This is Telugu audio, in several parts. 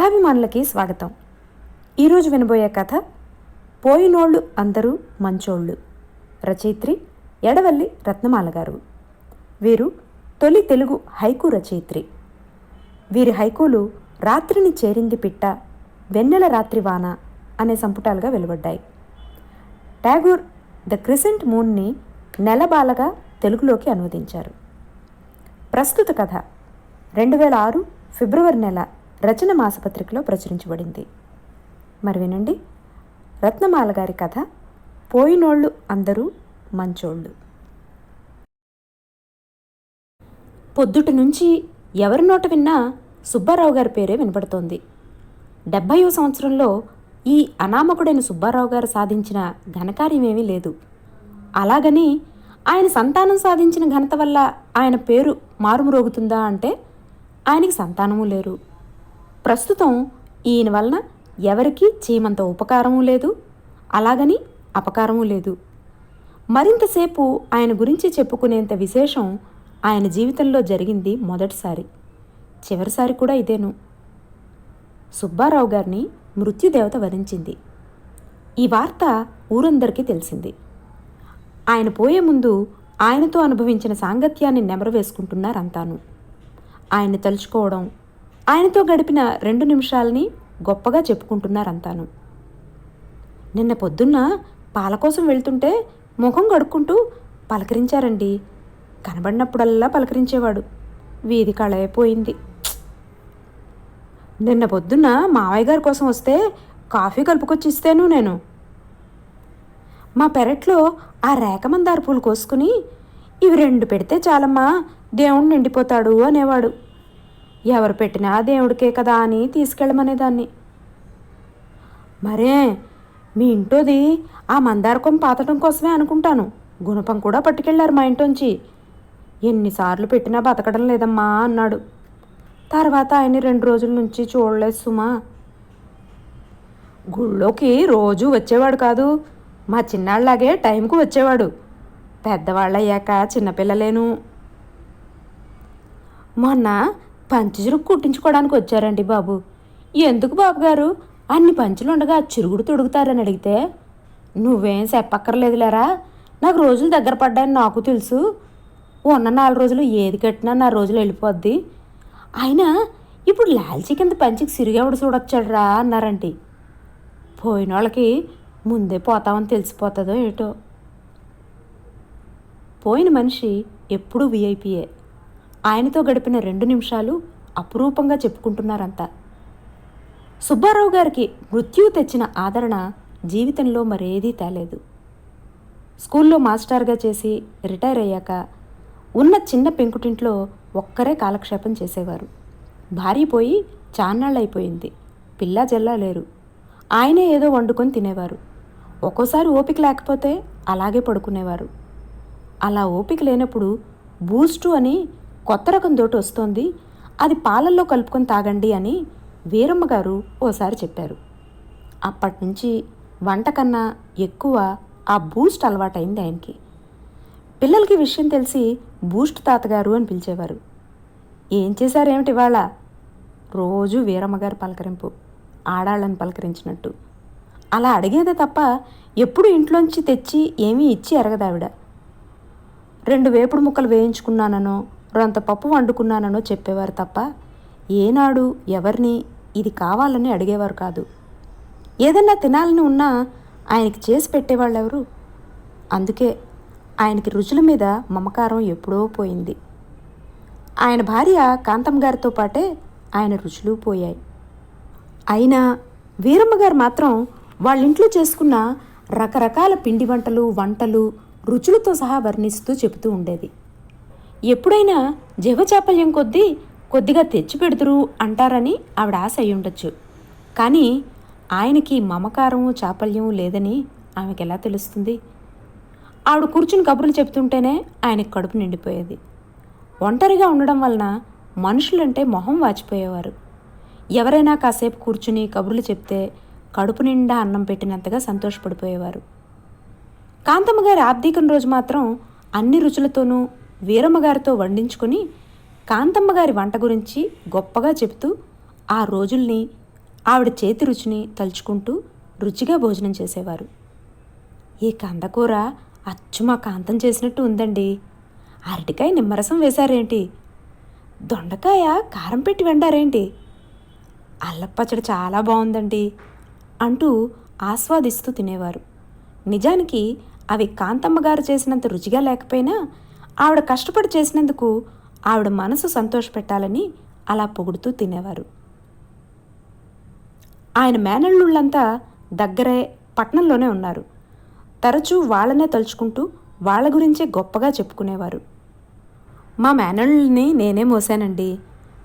కథాభిమానులకి స్వాగతం. ఈరోజు వినబోయే కథ పోయినోళ్ళు అందరూ మంచోళ్ళు. రచయిత్రి ఎడవల్లి రత్నమాల గారు. వీరు తొలి తెలుగు హైకు రచయిత్రి. వీరి హైకూలు రాత్రిని చేరింది పిట్ట వెన్నెల రాత్రి వాన అనే సంపుటాలుగా వెలువడ్డాయి. టాగూర్ ద క్రిసెంట్ మూన్ని నెలబాలగా తెలుగులోకి అనువదించారు. ప్రస్తుత కథ రెండు వేల ఆరు ఫిబ్రవరి నెల రచన మాసపత్రికలో ప్రచురించబడింది. మరి వినండి. రత్నమాల గారి కథ పోయినోళ్ళు అందరూ మంచోళ్ళు. పొద్దుటి నుంచి ఎవరి నోట విన్నా సుబ్బారావు గారి పేరే వినపడుతోంది. డెబ్భైవ సంవత్సరంలో ఈ అనామకుడైన సుబ్బారావు గారు సాధించిన ఘనకార్యమేమీ లేదు. అలాగని ఆయన సంతానం సాధించిన ఘనత వల్ల ఆయన పేరు మారుమ్రోగుతుందా అంటే ఆయనకి సంతానము లేరు. ప్రస్తుతం ఈయన వలన ఎవరికీ చీమంత ఉపకారము లేదు అలాగని అపకారము లేదు. మరింతసేపు ఆయన గురించి చెప్పుకునేంత విశేషం ఆయన జీవితంలో జరిగింది మొదటిసారి. చివరిసారి కూడా ఇదేను. సుబ్బారావు గారిని మృత్యుదేవత వరించింది ఈ వార్త ఊరందరికీ తెలిసింది. ఆయన పోయే ముందు ఆయనతో అనుభవించిన సాంగత్యాన్ని నెమరు ఆయన తలుచుకోవడం ఆయనతో గడిపిన రెండు నిమిషాలని గొప్పగా చెప్పుకుంటున్నారంతాను. నిన్న పొద్దున్న పాల కోసం వెళ్తుంటే ముఖం కడుక్కుంటూ పలకరించారండి. కనబడినప్పుడల్లా పలకరించేవాడు. వీధి కళైపోయింది నిన్న పొద్దున్న మావయ్య గారి కోసం వస్తే కాఫీ కలుపుకొచ్చి ఇస్తాను నేను. మా పెరట్లో ఆ రేఖమందార పూలు కోసుకుని ఇవి రెండు పెడితే చాలమ్మా దేవుణ్ణి నిండిపోతాడు అనేవాడు. ఎవరు పెట్టినా దేవుడికే కదా అని తీసుకెళ్ళమనేదాన్ని. మరే మీ ఇంటోది ఆ మందారకం పాతటం కోసమే అనుకుంటాను. గుణపం కూడా పట్టుకెళ్ళారు మా ఇంటోంచి. ఎన్నిసార్లు పెట్టినా బతకడం లేదమ్మా అన్నాడు. తర్వాత ఆయన రెండు రోజుల నుంచి చూడలేదు సుమా. గుళ్ళోకి రోజు వచ్చేవాడు కాదు. మా చిన్నాళ్ళలాగే టైంకు వచ్చేవాడు. పెద్దవాళ్ళయ్యాక చిన్నపిల్లలేను. మొన్న పంచచురుకు కుట్టించుకోవడానికి వచ్చారండి బాబు. ఎందుకు బాబుగారు? అన్ని పంచులు ఉండగా చిరుగుడు తొడుగుతారని అడిగితే నువ్వేం చెప్పక్కర్లేదులేరా? నాకు రోజులు దగ్గర పడ్డాయని నాకు తెలుసు. ఉన్న నాలుగు రోజులు ఏది కట్టినా నా రోజులు వెళ్ళిపోద్ది. అయినా ఇప్పుడు లాల్చీ కింద పంచికి సిరిగెవడు చూడొచ్చాడురా? అన్నారంటి పోయిన వాళ్ళకి ముందే పోతామని తెలిసిపోతుందో ఏటో. పోయిన మనిషి ఎప్పుడూ విఐపియే ఆయనతో గడిపిన రెండు నిమిషాలు అపురూపంగా చెప్పుకుంటున్నారంతా. సుబ్బారావు గారికి మృత్యు తెచ్చిన ఆదరణ జీవితంలో మరేదీ తేలేదు. స్కూల్లో మాస్టర్గా చేసి రిటైర్ అయ్యాక ఉన్న చిన్న పెంకుటింట్లో ఒక్కరే కాలక్షేపం చేసేవారు. భార్య పోయి చాన్నాళ్ళైపోయింది పిల్ల జల్లా లేరు. ఆయనే ఏదో వండుకొని తినేవారు. ఒక్కోసారి ఓపిక లేకపోతే అలాగే పడుకునేవారు. అలా ఓపిక లేనప్పుడు బూస్టు అని కొత్త రకం దోటి వస్తోంది. అది పాలల్లో కలుపుకొని తాగండి అని వీరమ్మ గారు ఓసారి చెప్పారు. అప్పటి నుంచి వంట కన్నా ఎక్కువ ఆ బూస్ట్ అలవాటైంది ఆయనకి. పిల్లలకి విషయం తెలిసి బూస్ట్ తాతగారు అని పిలిచేవారు. ఏం చేశారేమిటి ఇవాళ? రోజు వీరమ్మగారు పలకరింపు ఆడాళ్ళని పలకరించినట్టు. అలా అడిగేదే తప్ప ఎప్పుడు ఇంట్లోంచి తెచ్చి ఏమీ ఇచ్చి ఎరగదావిడ రెండు వేపుడు ముక్కలు వేయించుకున్నాననో రొంత పప్పు వండుకున్నాననో చెప్పేవారు తప్ప ఏనాడు ఎవరిని ఇది కావాలని అడిగేవారు కాదు. ఏదన్నా తినాలని ఉన్నా ఆయనకి చేసి పెట్టేవాళ్ళు ఎవరు అందుకే ఆయనకి రుచుల మీద మమకారం ఎప్పుడో పోయింది. ఆయన భార్య కాంతం గారితో పాటే ఆయన రుచులు పోయాయి. అయినా వీరమ్మ గారు మాత్రం వాళ్ళ ఇంట్లో చేసుకున్న రకరకాల పిండి వంటలు వంటలు రుచులతో సహా వర్ణిస్తూ చెబుతూ ఉండేది. ఎప్పుడైనా జీవచాపల్యం కొద్దీ కొద్దిగా తెచ్చిపెడుతురు అంటారని ఆవిడ ఆశ అయి ఉండొచ్చు. కానీ ఆయనకి మమకారము చాపల్యం లేదని ఆమెకి ఎలా తెలుస్తుంది? ఆవిడ కూర్చుని కబుర్లు చెప్తుంటేనే ఆయనకి కడుపు నిండిపోయేది. ఒంటరిగా ఉండడం వలన మనుషులంటే మొహం వాచిపోయేవారు. ఎవరైనా కాసేపు కూర్చుని కబుర్లు చెప్తే కడుపు నిండా అన్నం పెట్టినంతగా సంతోషపడిపోయేవారు. కాంతమ్మ గారి ఆబ్దీకం రోజు మాత్రం అన్ని రుచులతోనూ వీరమ్మ గారితో వండించుకొని కాంతమ్మ గారి వంట గురించి గొప్పగా చెబుతూ ఆ రోజుల్ని ఆవిడ చేతి రుచిని తలుచుకుంటూ రుచిగా భోజనం చేసేవారు. ఈ కందకూర అచ్చు మా కాంతం చేసినట్టు ఉందండి. అరటికాయ నిమ్మరసం వేశారేంటి? దొండకాయ కారం పెట్టి వండారేంటి? అల్లపచ్చడి చాలా బాగుందండి అంటూ ఆస్వాదిస్తూ తినేవారు. నిజానికి అవి కాంతమ్మ గారు చేసినంత రుచిగా లేకపోయినా ఆవిడ కష్టపడి చేసినందుకు ఆవిడ మనసు సంతోషపెట్టాలని అలా పొగుడుతూ తినేవారు. ఆయన మేనళ్ళుళ్ళంతా దగ్గరే పట్నంలోనే ఉన్నారు. తరచూ వాళ్ళనే తలుచుకుంటూ వాళ్ళ గురించే గొప్పగా చెప్పుకునేవారు. మా మేనళ్ళని నేనే మోసానండి.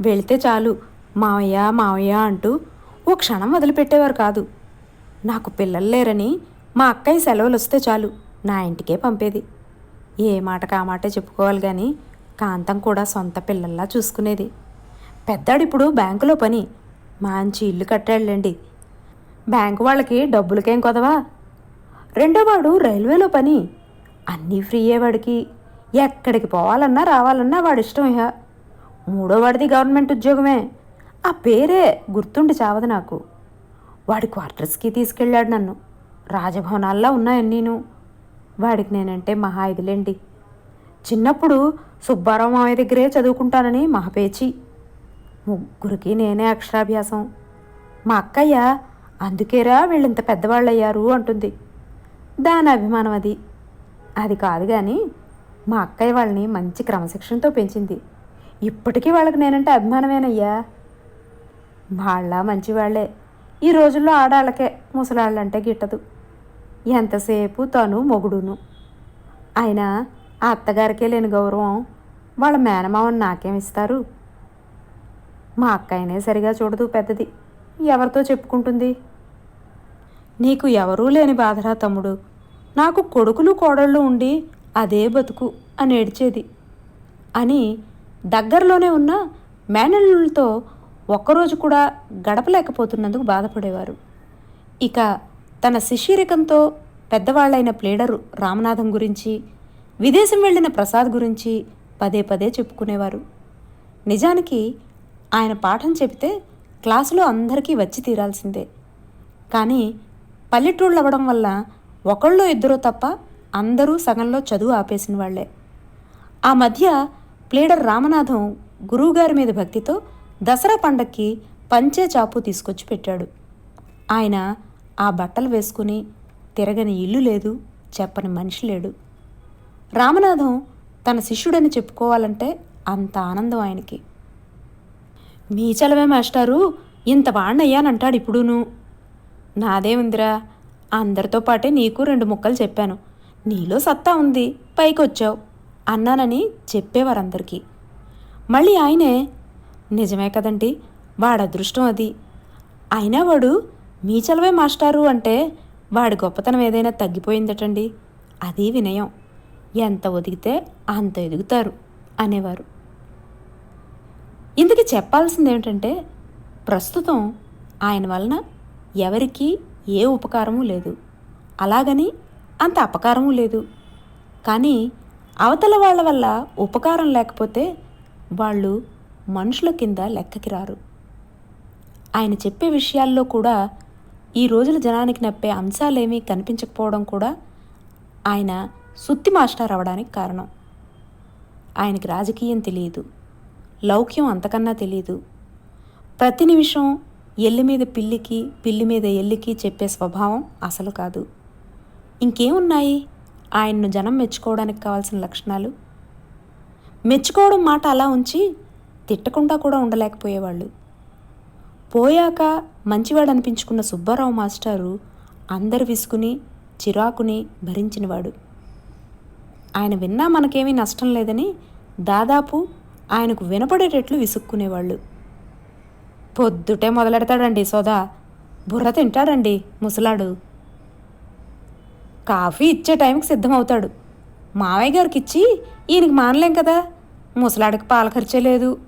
వెళితే చాలు మావయ్య మావయ్య అంటూ ఓ క్షణం వదిలిపెట్టేవారు కాదు. నాకు పిల్లలు లేరని మా అక్కయ్య సెలవులు వస్తే చాలు నా ఇంటికే పంపేది. ఏ మాటకు ఆ మాటే చెప్పుకోవాలి కానీ కాంతం కూడా సొంత పిల్లల్లా చూసుకునేది. పెద్దాడిప్పుడు బ్యాంకులో పని. మంచి ఇల్లు కట్టాడులేండి. బ్యాంకు వాళ్ళకి డబ్బులకేం కొదవా? రెండోవాడు రైల్వేలో పని. అన్నీ ఫ్రీయే వాడికి. ఎక్కడికి పోవాలన్నా రావాలన్నా వాడిష్టం ఇహ. మూడో వాడిది గవర్నమెంట్ ఉద్యోగమే. ఆ పేరే గుర్తుండి చావదు నాకు. వాడి క్వార్టర్స్కి తీసుకెళ్ళాడు నన్ను. రాజభవనాల్లో ఉన్నాయన్నీను. వాడికి నేనంటే మహా ఇదిలేండి. చిన్నప్పుడు సుబ్బారావు మామయ్య దగ్గరే చదువుకుంటానని మహపేచి. ముగ్గురికి నేనే అక్షరాభ్యాసం. మా అక్కయ్య అందుకేరా వీళ్ళింత పెద్దవాళ్ళయ్యారు అంటుంది. దాని అభిమానం అది. అది కాదు కానీ మా అక్కయ్య వాళ్ళని మంచి క్రమశిక్షణతో పెంచింది. ఇప్పటికీ వాళ్ళకి నేనంటే అభిమానమేనయ్యా. వాళ్ళ మంచివాళ్ళే. ఈ రోజుల్లో ఆడాళ్ళకే ముసలాళ్ళంటే గిట్టదు. ఎంతసేపు తను మొగుడును? అయినా ఆ అత్తగారికే లేని గౌరవం వాళ్ళ మేనమావని నాకేమిస్తారు మా అక్కయనే సరిగా చూడదు పెద్దది. ఎవరితో చెప్పుకుంటుంది? నీకు ఎవరూ లేని బాధరా తమ్ముడు. నాకు కొడుకులు కోడళ్ళు ఉండి అదే బతుకు అని ఏడ్చేది. అని దగ్గరలోనే ఉన్న మేనల్లులతో ఒక్కరోజు కూడా గడపలేకపోతున్నందుకు బాధపడేవారు. ఇక తన శిష్యరికంతో పెద్దవాళ్ళైన ప్లేడరు రామనాథం గురించి విదేశం వెళ్ళిన ప్రసాద్ గురించి పదే పదే చెప్పుకునేవారు. నిజానికి ఆయన పాఠం చెబితే క్లాసులో అందరికీ వచ్చి తీరాల్సిందే. కానీ పల్లెటూళ్ళు అవ్వడం వల్ల ఒకళ్ళో ఇద్దరో తప్ప అందరూ సగంలో చదువు ఆపేసిన వాళ్ళే ఆ మధ్య ప్లేడర్ రామనాథం గురువుగారి మీద భక్తితో దసరా పండక్కి పంచే చాపు తీసుకొచ్చి పెట్టాడు. ఆయన ఆ బట్టలు వేసుకుని తిరగని ఇల్లు లేదు చెప్పని మనిషి లేడు. రామనాథం తన శిష్యుడని చెప్పుకోవాలంటే అంత ఆనందం ఆయనకి. మీ చలవే మాస్టారు ఇంత వాణ్ణయ్యానంటాడు ఇప్పుడును. నాదేముందిరా అందరితో పాటే నీకు రెండు ముక్కలు చెప్పాను. నీలో సత్తా ఉంది పైకొచ్చావు అన్నానని చెప్పేవారందరికీ. మళ్ళీ ఆయనే నిజమే కదండి వాడదృష్టం అది. అయినా వాడు మీ చలవే మాస్టారు అంటే వాడి గొప్పతనం ఏదైనా తగ్గిపోయిందటండి. అది వినయం. ఎంత ఒదిగితే అంత ఎదుగుతారు అనేవారు. ఇందుకు చెప్పాల్సింది ఏమిటంటే ప్రస్తుతం ఆయన వలన ఎవరికీ ఏ ఉపకారము లేదు. అలాగని అంత అపకారము లేదు. కానీ అవతల వాళ్ళ వల్ల ఉపకారం లేకపోతే వాళ్ళు మనుషుల కింద లెక్కకి రారు. ఆయన చెప్పే విషయాల్లో కూడా ఈ రోజుల జనానికి నప్పే అంశాలేమీ కనిపించకపోవడం కూడా ఆయన సుత్తి మాస్టర్ అవడానికి కారణం. ఆయనకి రాజకీయం తెలియదు లౌక్యం అంతకన్నా తెలియదు ప్రతి నిమిషం ఎల్లి మీద పిల్లికి పిల్లి మీద ఎల్లికి చెప్పే స్వభావం అసలు కాదు. ఇంకేమున్నాయి? ఆయన్ను జనం మెచ్చుకోవడానికి కావాల్సిన లక్షణాలు? మెచ్చుకోవడం మాట అలా ఉంచి తిట్టకుండా కూడా ఉండలేకపోయేవాళ్ళు. పోయాక మంచివాడు అనిపించుకున్న సుబ్బారావు మాస్టారు అందరు విసుకుని చిరాకుని భరించినవాడు. ఆయన విన్నా మనకేమీ నష్టం లేదని దాదాపు ఆయనకు వినపడేటట్లు విసుక్కునేవాళ్ళు. పొద్దుటే మొదలెడతాడండి సోదా. బుర్ర తింటాడండి ముసలాడు. కాఫీ ఇచ్చే టైంకి సిద్ధమవుతాడు. మావయ్య గారికి ఇచ్చి ఈయనకి మానలేం కదా ముసలాడికి పాల ఖర్చే లేదు.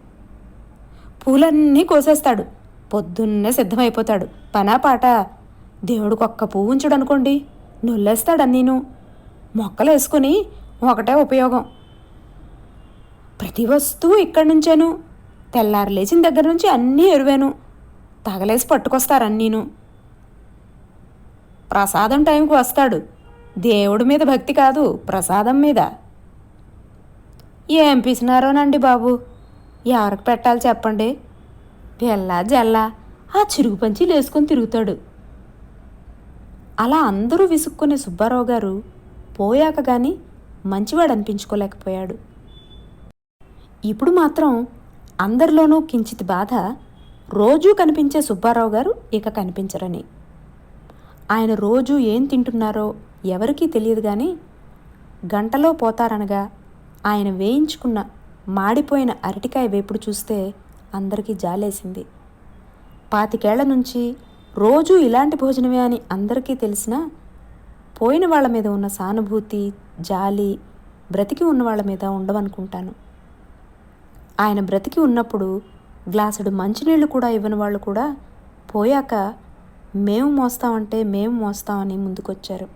పూలన్నీ కోసేస్తాడు. పొద్దున్నే సిద్ధమైపోతాడు. పనా పాట? దేవుడికి ఒక్క పువ్వు ఉంచుడు అనుకోండి నొల్లేస్తాడు నేను మొక్కలు వేసుకుని ఒకటే ఉపయోగం. ప్రతి వస్తువు ఇక్కడి నుంచేను. తెల్లారు లేచిన దగ్గర నుంచి అన్నీ ఎరువేను. తగలేసి పట్టుకొస్తారన్నీను ప్రసాదం టైంకి వస్తాడు. దేవుడి మీద భక్తి కాదు ప్రసాదం మీద. ఏం పిసినారోనండి బాబు? ఎవరికి పెట్టాలి చెప్పండి. పిల్ల జల్ల ఆ చిరుగు పంచి లేసుకొని తిరుగుతాడు. అలా అందరూ విసుక్కునే సుబ్బారావు గారు పోయాక గాని మంచివాడు అనిపించుకోలేకపోయాడు. ఇప్పుడు మాత్రం అందరిలోనూ కించిత్ బాధ రోజూ కనిపించే సుబ్బారావు గారు ఇక కనిపించరని. ఆయన రోజు ఏం తింటున్నారో ఎవరికీ తెలియదు కానీ గంటలో పోతారనగా ఆయన వేయించుకున్న మాడిపోయిన అరటికాయ వేపుడు చూస్తే అందరికీ జాలేసింది. పాతికేళ్ళ నుంచి రోజూ ఇలాంటి భోజనమే అని అందరికీ తెలిసినా పోయిన వాళ్ళ మీద ఉన్న సానుభూతి జాలి బ్రతికి ఉన్న వాళ్ళ మీద ఉండవనుకుంటాను. ఆయన బ్రతికి ఉన్నప్పుడు గ్లాసుడు మంచినీళ్ళు కూడా ఇవ్వని వాళ్ళు కూడా పోయాక మేము మోస్తామంటే మేము మోస్తామని ముందుకొచ్చారు.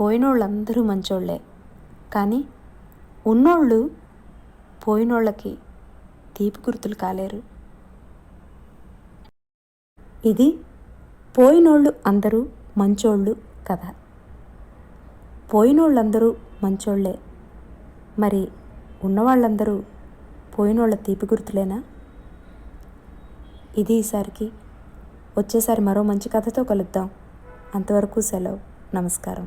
పోయినోళ్ళందరూ మంచోళ్ళే. కానీ ఉన్నోళ్ళు పోయినోళ్ళకి తీపి గుర్తులు కాలేరు. ఇది పోయినోళ్ళు అందరూ మంచోళ్ళు కథ పోయినోళ్ళందరూ మంచోళ్ళే మరి ఉన్నవాళ్ళందరూ పోయినోళ్ళ తీపి గుర్తులేనా ఇది ఈసారికి వచ్చేసారి మరో మంచి కథతో కలుద్దాం. అంతవరకు సెలవు. నమస్కారం.